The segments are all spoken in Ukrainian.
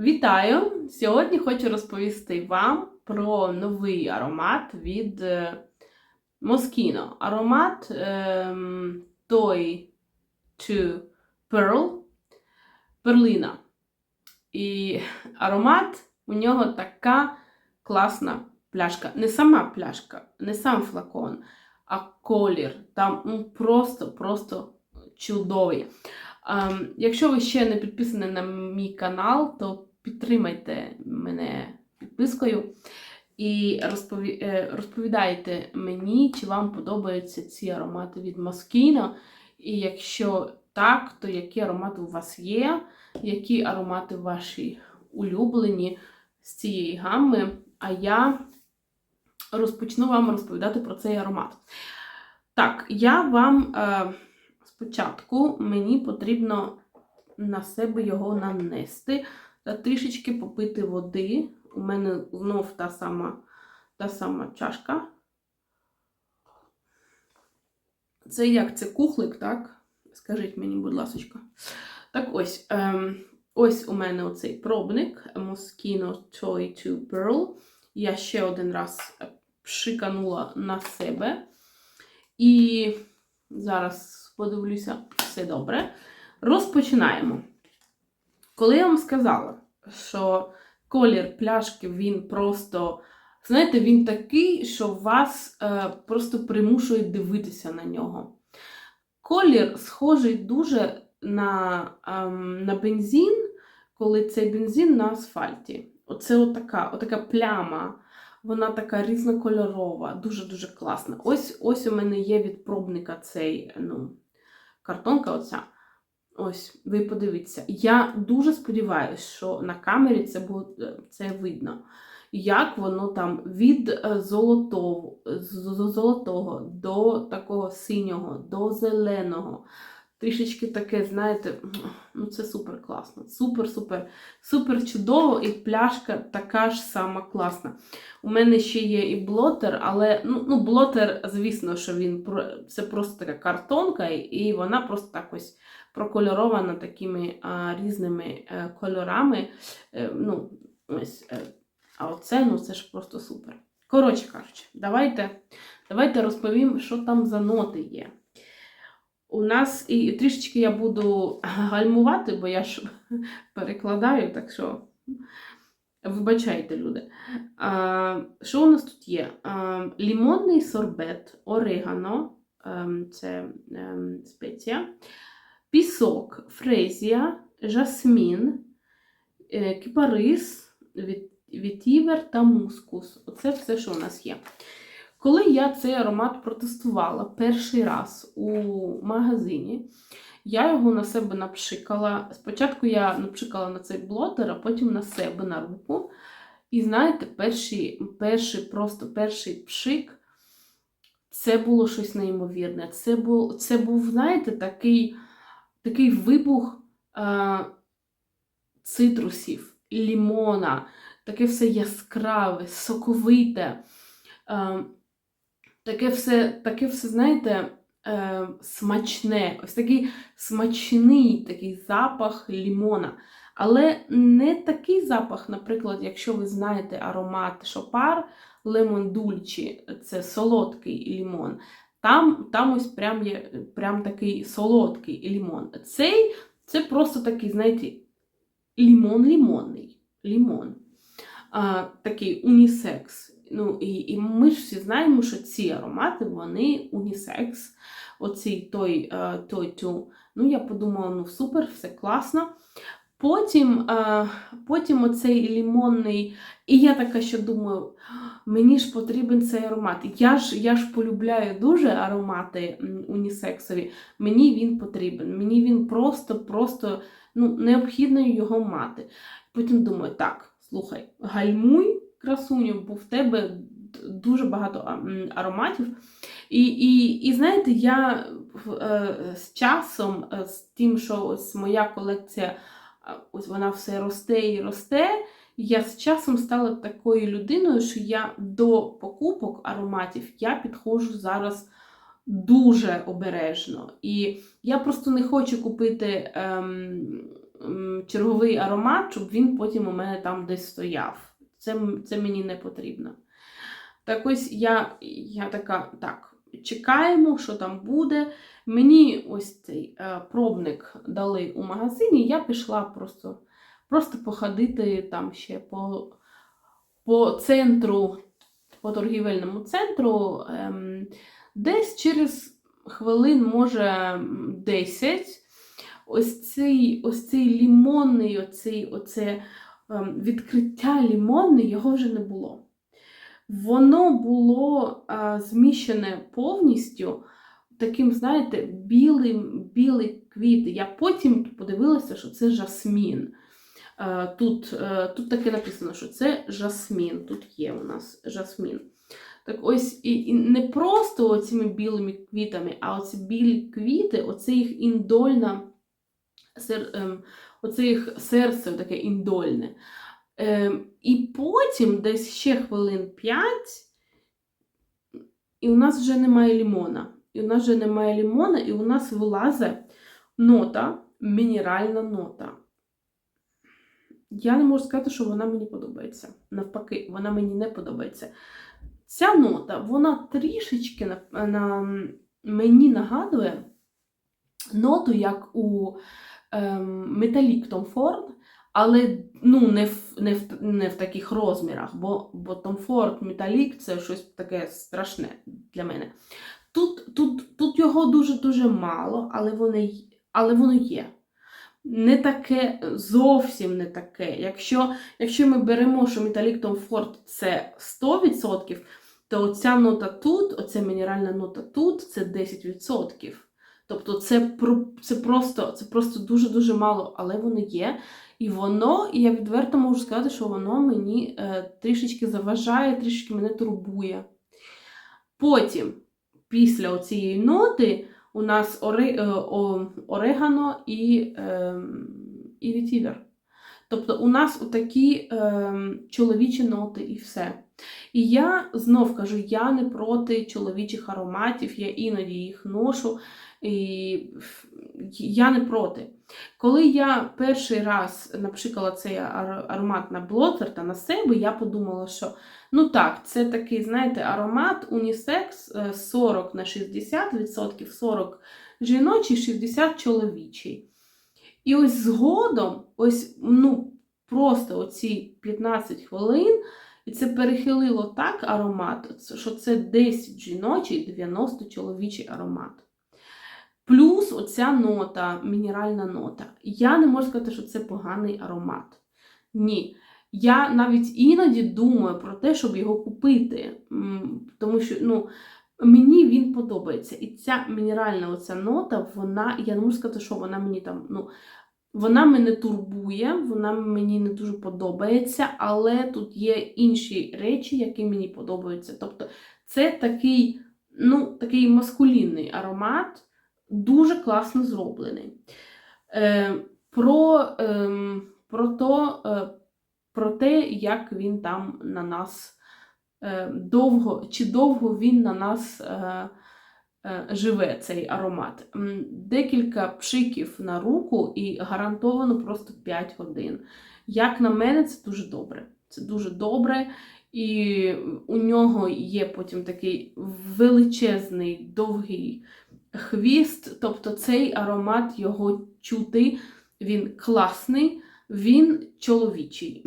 Вітаю! Сьогодні хочу розповісти вам про новий аромат від е, Moschino. Аромат ем, Toy to Pearl перлина. І аромат у нього така класна пляшка. Не сама пляшка, не сам флакон, а колір. Там ну, просто-просто чудовий. Ем, якщо ви ще не підписані на мій канал, то підтримайте мене підпискою і е, розповідайте мені, чи вам подобаються ці аромати від Moschino. І якщо так, то які аромати у вас є, які аромати ваші улюблені з цієї гамми. А я розпочну вам розповідати про цей аромат. Так, я вам е, спочатку мені потрібно на себе його нанести трішечки попити води. У мене знов та сама, та сама чашка. Це як? Це кухлик, так? Скажіть мені, будь ласка. Так ось. Ем, ось у мене оцей пробник Moschino Toy to Pearl. Я ще один раз пшиканула на себе. І зараз подивлюся, все добре. Розпочинаємо. Коли я вам сказала, що колір пляшки, він просто, знаєте, він такий, що вас е, просто примушує дивитися на нього. Колір схожий дуже на ем, на бензин, коли цей бензин на асфальті. Оце отака, отака пляма. Вона така різнокольорова, дуже-дуже класна. Ось ось у мене є від пробника цей ну, картонка. оця. Ось, ви подивіться. Я дуже сподіваюся, що на камері це буде це видно. Як воно там від золотого, з золотого до такого синього, до зеленого. Трішечки таке, знаєте, ну це супер класно. Супер-супер, супер чудово, і пляшка така ж сама класна. У мене ще є і блотер, але ну, ну блотер, звісно, що він це просто така картонка, і вона просто так ось прокольорована такими а, різними е, кольорами. Е, ну, ось, е, А оце ну, це ж просто супер. Коротше кажучи, давайте, давайте розповім, що там за ноти є. У нас і трішечки я буду гальмувати, бо я ж перекладаю, так що вибачайте, люди. А, Що у нас тут є? А, Лімонний сорбет, орегано, ем, це ем, спеція, пісок, фрезія, жасмін, е, кипарис, вітівер та мускус. Оце все, що у нас є. Коли я цей аромат протестувала перший раз у магазині, я його на себе напшикала. Спочатку я напшикала на цей блотер, а потім на себе на руку. І знаєте, перший, перший просто перший пшик це було щось неймовірне. Це був, це був знаєте, такий такий вибух е, цитрусів, лімона, таке все яскраве, соковите. Е, таке все, таке все, знаєте, е, смачне, ось такий смачний такий запах лімона. Але не такий запах, наприклад, якщо ви знаєте аромат шопар, лемон дульчі, це солодкий лімон. Там там ось прям є прям такий солодкий лімон. Цей це просто такий, знаєте, лімон-лімонний. Лімон. А, Такий унісекс. Ну, І і ми ж всі знаємо, що ці аромати, вони унісекс. Оцей той е, той тю. Ну, я подумала, ну супер, все класно. Потім а, потім оцей лімонний, і я така що думаю, мені ж потрібен цей аромат. Я ж я ж полюбляю дуже аромати унісексові, мені він потрібен. Мені він просто-просто ну, необхідно його мати. Потім думаю, так, слухай, гальмуй красуню, бо в тебе дуже багато ароматів. І і, і знаєте, я е, з часом, е, з тим, що ось моя колекція, ось вона все росте і росте. Я з часом стала такою людиною, що я до покупок ароматів я підходжу зараз дуже обережно. І я просто не хочу купити ем, м, черговий аромат, щоб він потім у мене там десь стояв. Це, це мені не потрібно. Так ось я, я така, так, чекаємо, що там буде. Мені ось цей е, пробник дали у магазині, я пішла просто, просто походити там ще по, по центру, по торгівельному центру. Ем, десь через хвилин, може, 10. Ось цей, ось цей лімонний, оцей, оце ем, відкриття лімонне, його вже не було. Воно було а, зміщене повністю таким, знаєте, білим, білий квіти. Я потім подивилася, що це жасмін. Е, Тут, е, тут таке написано, що це жасмін. Тут є у нас жасмін. Так ось і, і не просто цими білими квітами, а оці білі квіти, оце їх індольна, сер, ем, оце їх серце таке індольне. Ем, і потім десь ще хвилин 5, і у нас вже немає лімона. І у нас вже немає лімона, і у нас вилазить нота, мінеральна нота. Я не можу сказати, що вона мені подобається. Навпаки, вона мені не подобається. Ця нота, вона трішечки на, на, мені нагадує ноту, як у ем, Metallic Tom Ford, але ну, не, в, не, в, не в таких розмірах, бо, бо Tom Ford Metallic це щось таке страшне для мене. Тут, тут, тут його дуже-дуже мало, але, вони, але воно є. Не таке, зовсім не таке. Якщо, якщо ми беремо, що Tom Ford це 100%, то оця нота тут, оця мінеральна нота тут це 10%. Тобто це, це просто це просто дуже-дуже мало, але воно є. І воно, і я відверто можу сказати, що воно мені е, трішечки заважає, трішечки мене турбує. Потім, після цієї ноти, у нас оре, е, о, орегано і, е, і вітівер. Тобто у нас такі е, чоловічі ноти і все. І я знов кажу, я не проти чоловічих ароматів, я іноді їх ношу, і я не проти. Коли я перший раз напшикала цей аромат на блотер та на себе, я подумала, що ну так, це такий, знаєте, аромат унісекс е, 40 на 60%, 40 жіночий, 60 чоловічий. І ось згодом, ось, ну, просто оці 15 хвилин, і це перехилило так аромат, що це 10 жіночий, 90 чоловічий аромат. Плюс оця нота, мінеральна нота. Я не можу сказати, що це поганий аромат. Ні. Я навіть іноді думаю про те, щоб його купити. Тому що ну, мені він подобається. І ця мінеральна оця нота, вона, я не можу сказати, що вона мені там. ну, вона мене турбує, вона мені не дуже подобається, але тут є інші речі, які мені подобаються. Тобто, це такий, ну, такий маскулінний аромат, дуже класно зроблений. Е, про, ем, про, то, е, про те, як він там на нас е, довго, чи довго він на нас е, е, живе, цей аромат. Декілька пшиків на руку і гарантовано просто 5 годин. Як на мене, це дуже добре. Це дуже добре. І у нього є потім такий величезний довгий хвіст, тобто цей аромат його чути, він класний, він чоловічий.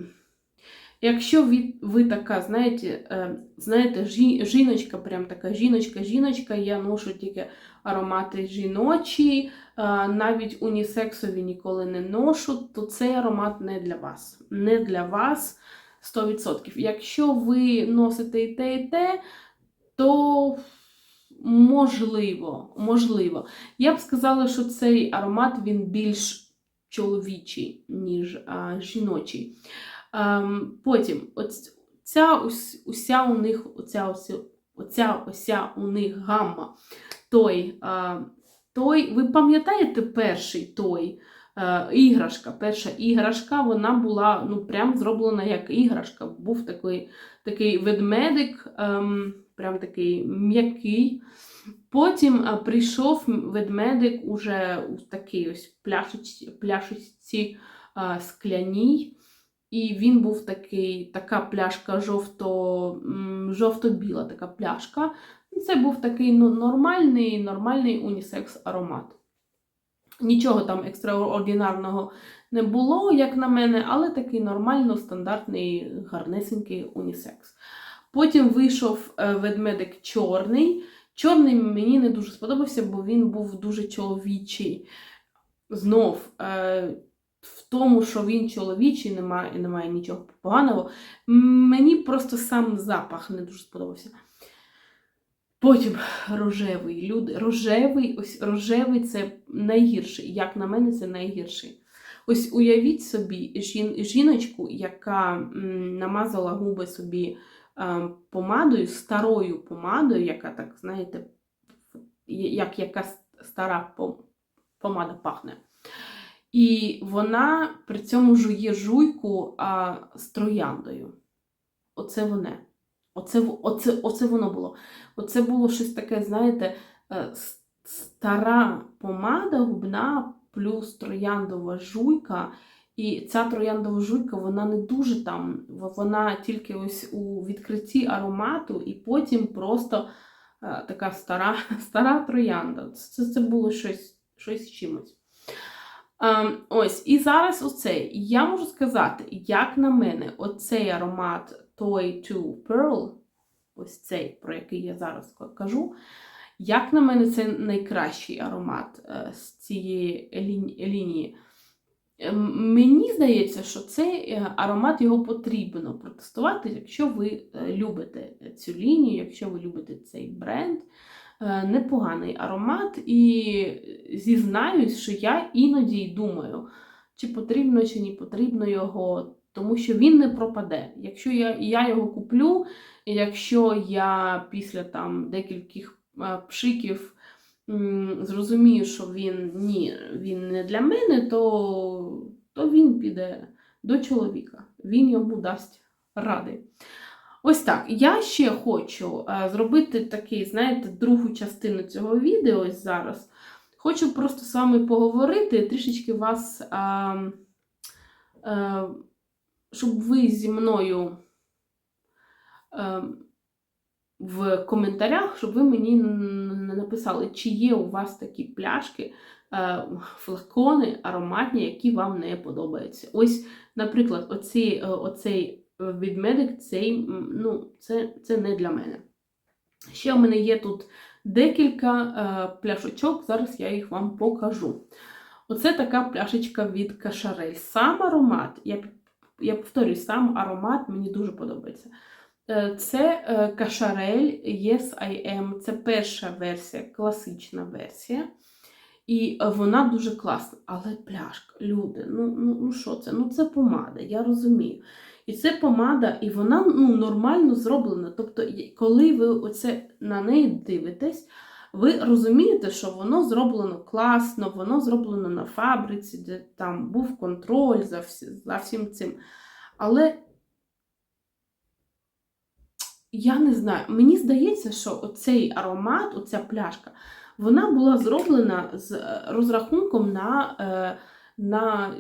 Якщо ви, ви така, знаєте, е, знаєте, жі, жіночка, прям така жіночка-жіночка, я ношу тільки аромати жіночі, е, навіть унісексові ніколи не ношу, то цей аромат не для вас. Не для вас 100%. Якщо ви носите і те, і те, то можливо, можливо. Я б сказала, що цей аромат він більш чоловічий, ніж а, жіночий. Ем, потім, оць- ця ус- уся у них, оця, оця, оця у них гамма. Той, а, той, ви пам'ятаєте перший той е, іграшка? Перша іграшка, вона була ну, прям зроблена як іграшка. Був такий, такий ведмедик. Ем, прям такий м'який. Потім а, прийшов ведмедик уже у такій ось пляшечці, пляшечці а, скляній. І він був такий, така пляшка жовто, жовто-біла така пляшка. Це був такий ну, нормальний, нормальний унісекс аромат. Нічого там екстраординарного не було, як на мене, але такий нормально стандартний, гарнесенький унісекс. Потім вийшов е, ведмедик чорний. Чорний мені не дуже сподобався, бо він був дуже чоловічий. Знов, е, в тому, що він чоловічий, немає, немає нічого поганого. Мені просто сам запах не дуже сподобався. Потім рожевий. Люди, рожевий, ось рожевий це найгірший. Як на мене, це найгірший. Ось уявіть собі жін, жіночку, яка м, намазала губи собі е, помадою, старою помадою, яка так, знаєте, як якась стара помада пахне. І вона при цьому жує жуйку а, з трояндою. Оце воне. Оце, оце, оце воно було. Оце було щось таке, знаєте, е, стара помада губна плюс трояндова жуйка. І ця трояндова жуйка, вона не дуже там, вона тільки ось у відкритті аромату, і потім просто е, така стара, стара троянда. Це, це було щось, щось з чимось. Ем, ось, і зараз оцей. Я можу сказати, як на мене, оцей аромат Toy to Pearl, ось цей, про який я зараз кажу, як на мене, це найкращий аромат е, з цієї лі- лінії. Ем, Мені здається, що цей е, аромат його потрібно протестувати, якщо ви е, любите цю лінію, якщо ви любите цей бренд. Е, Непоганий аромат, і зізнаюсь, що я іноді й думаю, чи потрібно, чи не потрібно його, тому що він не пропаде. Якщо я, я його куплю, якщо я після там декількох е, пшиків зрозумію, що він ні, він не для мене, то, то він піде до чоловіка. Він йому дасть ради. Ось так. Я ще хочу е, зробити такий, знаєте, другу частину цього відео ось зараз. Хочу просто з вами поговорити, трішечки вас, е, е, щоб ви зі мною е, в коментарях, щоб ви мені написали, чи є у вас такі пляшки, е, флакони ароматні, які вам не подобаються. Ось, наприклад, оці, е, оцей відмедик, цей, ну, це, це не для мене. Ще в мене є тут декілька е, пляшечок, зараз я їх вам покажу. Оце така пляшечка від Кашарель. Сам аромат, я, я повторюю, сам аромат мені дуже подобається. Е, Це е, Кашарель Yes I Am. Це перша версія, класична версія. І вона дуже класна. Але пляшка, люди, ну, ну, ну що це? Ну це помада, я розумію. І це помада, і вона ну, нормально зроблена. Тобто, коли ви оце на неї дивитесь, ви розумієте, що воно зроблено класно, воно зроблено на фабриці, де там був контроль за, всі, за всім цим. Але я не знаю, мені здається, що оцей аромат, оця пляшка, вона була зроблена з е, розрахунком на, е, на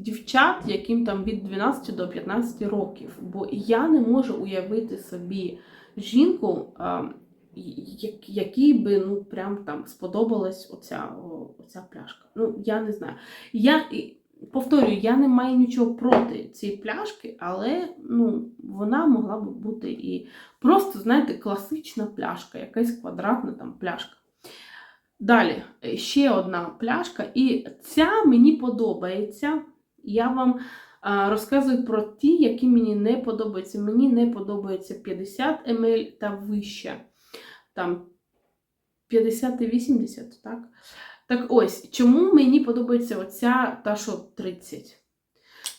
дівчат, яким там від 12 до 15 років. Бо я не можу уявити собі жінку, якій би ну, прям там сподобалась оця, оця пляшка. Ну, я не знаю. Я повторюю, я не маю нічого проти цієї пляшки, але ну, вона могла б бути і просто, знаєте, класична пляшка, якась квадратна там пляшка. Далі, ще одна пляшка, і ця мені подобається. Я вам розказую про ті, які мені не подобаються. Мені не подобається 50 мл та вище. Там 50 і 80, так? Так ось, чому мені подобається оця та, що 30?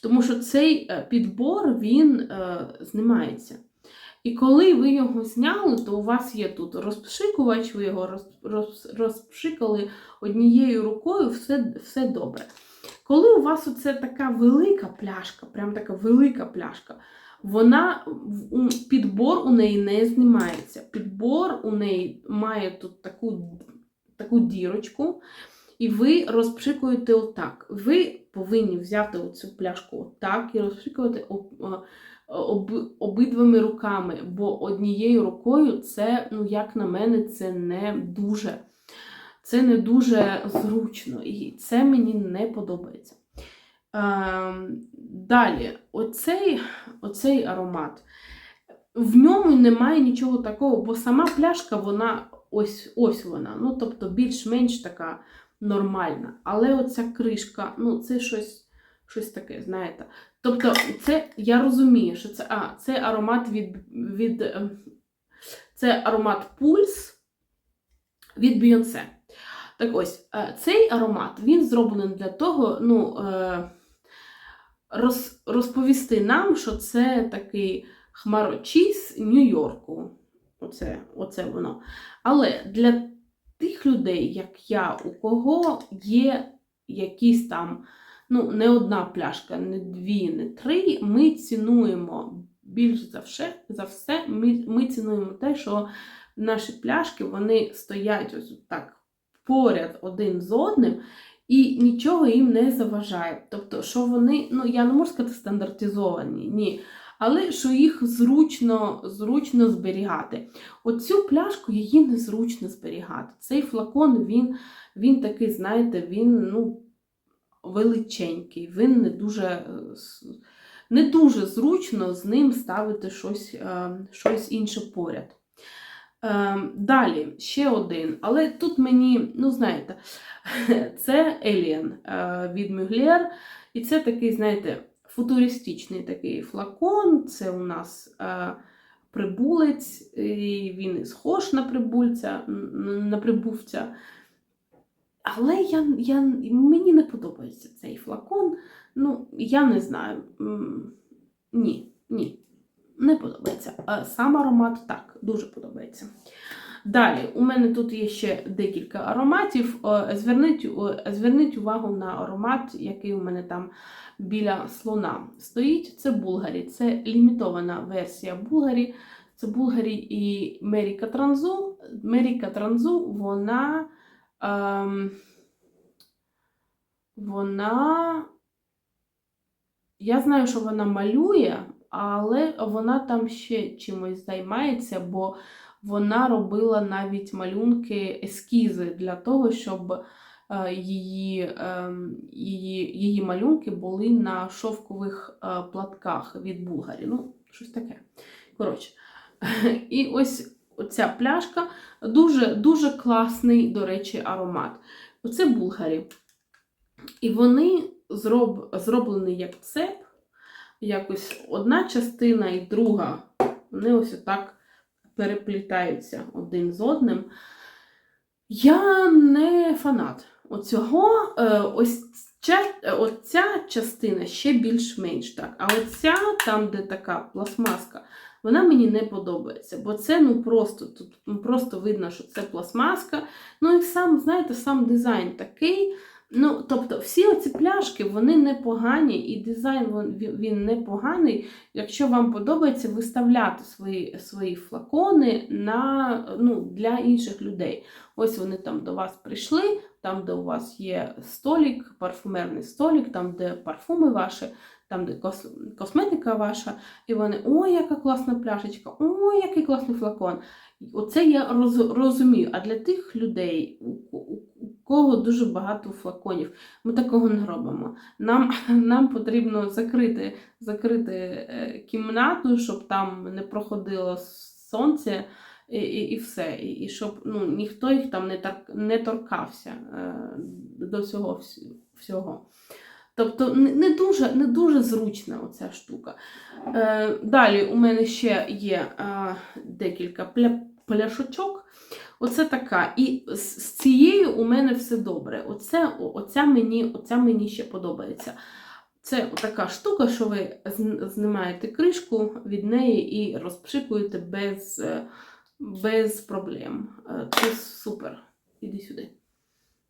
Тому що цей е, підбор він е, знімається. І коли ви його зняли, то у вас є тут розпшикувач, ви його роз, роз, розпшикали однією рукою, все, все добре. Коли у вас оце така велика пляшка, прям така велика пляшка, Вона підбор у неї не знімається. Підбор у неї має тут таку, таку дірочку, і ви розпшикуєте отак. Ви повинні взяти оцю пляшку отак і розпшикувати об, об, обидвими руками, бо однією рукою це, ну, як на мене, це не дуже. Це не дуже зручно, і це мені не подобається. Ем, далі, оцей, оцей аромат. В ньому немає нічого такого, бо сама пляшка, вона ось ось вона. Ну, тобто більш-менш така нормальна. Але оця кришка, ну, це щось, щось таке, знаєте. Тобто, це я розумію, що це, а, це аромат від, від ем, це аромат пульс від Beyoncé. Так ось, е, цей аромат він зроблений для того, ну, е, роз, розповісти нам, що це такий хмарочіс Нью-Йорку. Оце, оце воно. Але для тих людей, як я, у кого є якісь там, ну, не одна пляшка, не дві, не три, ми цінуємо більш за все, за все ми, ми цінуємо те, що наші пляшки вони стоять ось так поряд один з одним, і нічого їм не заважає. Тобто, що вони, ну я не можу сказати стандартизовані, ні. Але що їх зручно, зручно зберігати. Оцю пляшку її незручно зберігати. Цей флакон, він, він такий, знаєте, він ну, величенький, він не дуже, е, не дуже зручно з ним ставити щось, е, щось інше поряд. Ем, Далі ще один, але тут мені, ну знаєте, це Alien е, від Mugler, і це такий, знаєте, футуристичний такий флакон. Це у нас е, прибулець, і він схож на прибульця, на прибувця. Але я, я, мені не подобається цей флакон. Ну, я не знаю. Ні, ні. Не подобається. А Сам аромат так, дуже подобається. Далі, у мене тут є ще декілька ароматів. Е, Зверніть, е, зверніть увагу на аромат, який у мене там біля слона стоїть. Це Булгарі. Це лімітована версія Булгарі. Це Булгарі і Меріка Транзу. Меріка Транзу, вона. Ем, вона. Я знаю, що вона малює, але вона там ще чимось займається, бо вона робила навіть малюнки, ескізи для того, щоб е, її, ем, її, її малюнки були на шовкових е, платках від Булгарі. Ну, щось таке. Коротше. І ось оця пляшка дуже, дуже класний, до речі, аромат. Оце Булгарі. І вони зроб, зроблені як цеп. Якось одна частина і друга. Вони ось отак переплітаються один з одним. Я не фанат оцього. Е, Ось ця, частина ще більш-менш так. А оця, там, де така пластмаска, вона мені не подобається. Бо це ну просто тут ну, просто видно, що це пластмаска. Ну і сам, знаєте, сам дизайн такий. Ну, тобто, всі оці пляшки, вони непогані, і дизайн він, непоганий. Якщо вам подобається виставляти свої, свої флакони на, ну, для інших людей. Ось вони там до вас прийшли, там, де у вас є столик, парфумерний столик, там, де парфуми ваші, там, де кос- косметика ваша, і вони, ой, яка класна пляшечка, ой, який класний флакон. Оце я роз, розумію. А для тих людей, у кого дуже багато флаконів, ми такого не робимо. Нам, нам потрібно закрити, закрити е, кімнату, щоб там не проходило сонце. І, і, і все, і, і щоб ну, ніхто їх там не, тор, не торкався е, до цього всього. Тобто не, дуже, не дуже зручна оця штука. Е, далі у мене ще є е, декілька пля, пляшочок. Оце така. І з, цією у мене все добре. Оце, оця, мені, оця мені ще подобається. Це така штука, що ви знімаєте кришку від неї і розпшикуєте без, е, без проблем. Е, Це супер. Іди сюди.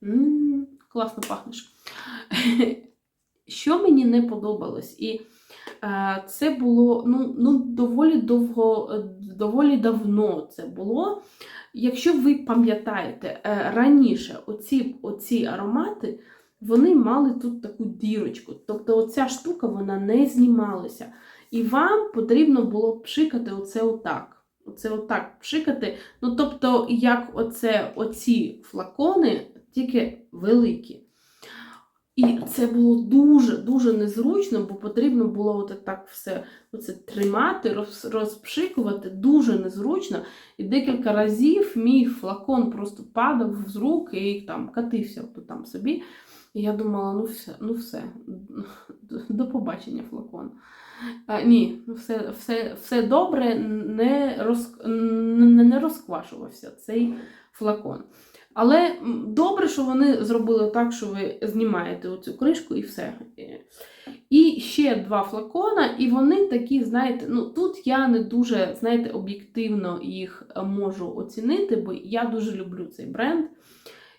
м класно пахнеш. Що мені не подобалось, і Це було ну, ну, доволі довго, е, доволі давно це було. Якщо ви пам'ятаєте, е, раніше оці, оці аромати вони мали тут таку дірочку. Тобто оця штука вона не знімалася. І вам потрібно було пшикати оце отак. Оце отак пшикати. Ну, тобто, як оце, оці флакони, тільки великі. І це було дуже-дуже незручно, бо потрібно було от так все оце тримати, роз, розпшикувати, дуже незручно. І декілька разів мій флакон просто падав з рук і там катився от там собі. І я думала, ну все, ну все, до побачення флакон. А, ні, ну все, все, все добре, не, роз, не, не розквашувався цей флакон. Але добре, що вони зробили так, що ви знімаєте оцю кришку і все. І ще два флакона, і вони такі, знаєте, ну тут я не дуже, знаєте, об'єктивно їх е, можу оцінити, бо я дуже люблю цей бренд.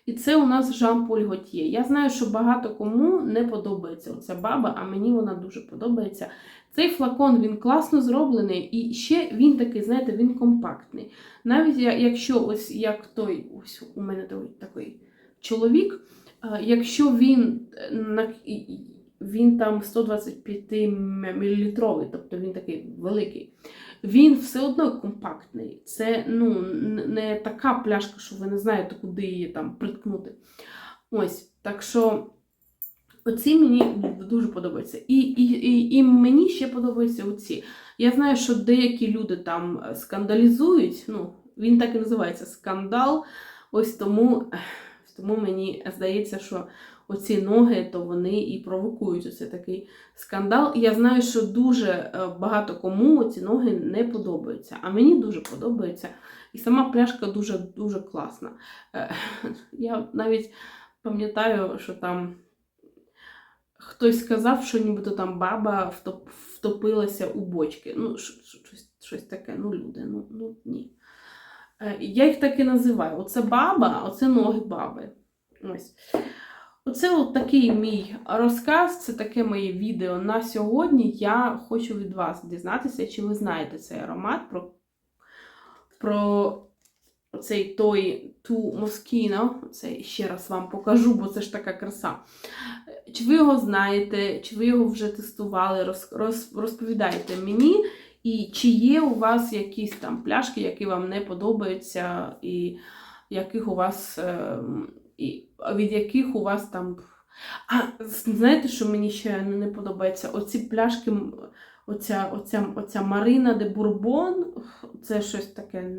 І це у нас Жан-Поль Готьє. Я знаю, що багато кому не подобається оця баба, а мені вона дуже подобається. Цей флакон він класно зроблений, і ще він такий, знаєте, він компактний. Навіть якщо ось як той, ось у мене такий чоловік, е, якщо він е, він там 125 мл, тобто він такий великий, він все одно компактний. Це ну, не така пляшка, що ви не знаєте, куди її там приткнути. Ось, так що. Оці мені дуже подобаються. І, і, і, і мені ще подобаються оці. Я знаю, що деякі люди там скандалізують. Ну, він так і називається скандал. Ось тому, тому мені здається, що оці ноги, то вони і провокують оце такий скандал. Я знаю, що дуже е, багато кому ці ноги не подобаються. А мені дуже подобається. І сама пляшка дуже дуже класна. Е, Я навіть пам'ятаю, що там. Хтось сказав, що нібито там баба втопилася у бочки. Ну, щось, щось таке, ну, люди, ну, ну ні. Е, Я їх так і називаю. Оце баба, а оце ноги баби. Ось. Оце от такий мій розказ, це таке моє відео на сьогодні. Я хочу від вас дізнатися, чи ви знаєте цей аромат про, про цей той ту Москіно. Це ще раз вам покажу, бо це ж така краса. Чи ви його знаєте, чи ви його вже тестували, роз, роз, розповідайте мені. І чи є у вас якісь там пляшки, які вам не подобаються, і яких у вас, е, і від яких у вас там. А знаєте, що мені ще не подобається? Оці пляшки, оця, оця, оця Марина де Бурбон, це щось таке.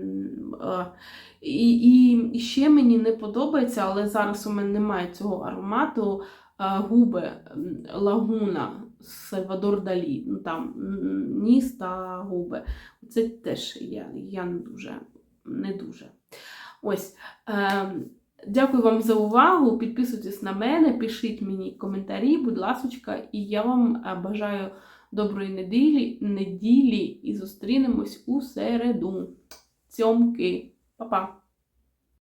І, і, і ще мені не подобається, але зараз у мене немає цього аромату. Губи Лагуна Сальвадор Далі. Ну там ніс та губи. Це теж я, я не дуже. Не дуже. Ось. Е, дякую вам за увагу. Підписуйтесь на мене, пишіть мені коментарі, будь ласочка, і я вам е, бажаю доброї неділі, неділі і зустрінемось у середу. Цьомки. Па-па!